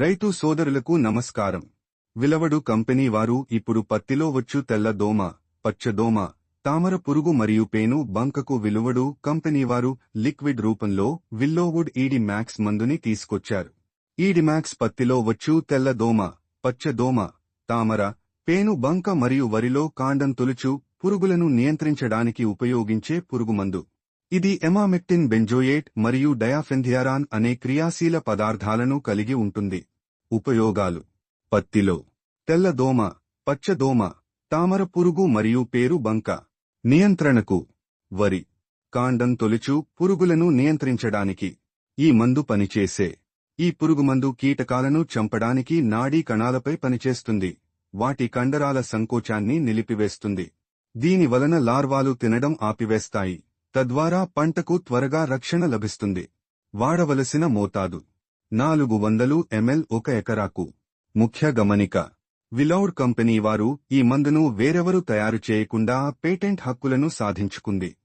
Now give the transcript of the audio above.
రైతు సోదరులకు నమస్కారం. విలవడు కంపెనీ వారు ఇప్పుడు పత్తిలో వచ్చు తెల్ల దోమ పచ్చదోమ తామర పురుగు మరియు పేను బంకకు విలువడు కంపెనీ వారు లిక్విడ్ రూపంలో విల్లోవుడ్ ఈడి మ్యాక్స్ మందుని తీసుకొచ్చారు. ఈడిమాక్స్ పత్తిలో వచ్చు తెల్ల దోమ పచ్చదోమ తామర పేను బంక మరియు వరిలో కాండం తొలుచు పురుగులను నియంత్రించడానికి ఉపయోగించే పురుగుమందు. ఇది ఎమామెక్టిన్ బెంజోయేట్ మరియు డయాఫెంథియారాన్ అనే క్రియాశీల పదార్థాలను కలిగి ఉంటుంది. ఉపయోగాలు. పత్తిలో. తెల్లదోమ పచ్చదోమ తామర పురుగు మరియు పేరు బంక. నియంత్రణకు. వరి. కాండం తొలుచు పురుగులను నియంత్రించడానికి. ఈ మందు పనిచేసే. ఈ పురుగుమందు కీటకాలను చంపడానికి నాడీ కణాలపై పనిచేస్తుంది. వాటి కండరాల సంకోచాన్ని నిలిపివేస్తుంది. దీని వలన లార్వాలు తినడం ఆపివేస్తాయి. తద్వారా పంటకు త్వరగా రక్షణ లభిస్తుంది. వాడవలసిన మోతాదు. నాలుగు వందలు ఎంఎల్ ఒక ఎకరాకు. ముఖ్య గమనిక. విలౌడ్ కంపెనీ వారు ఈ మందును వేరెవరూ తయారు చేయకుండా పేటెంట్ హక్కులను సాధించుకుంది.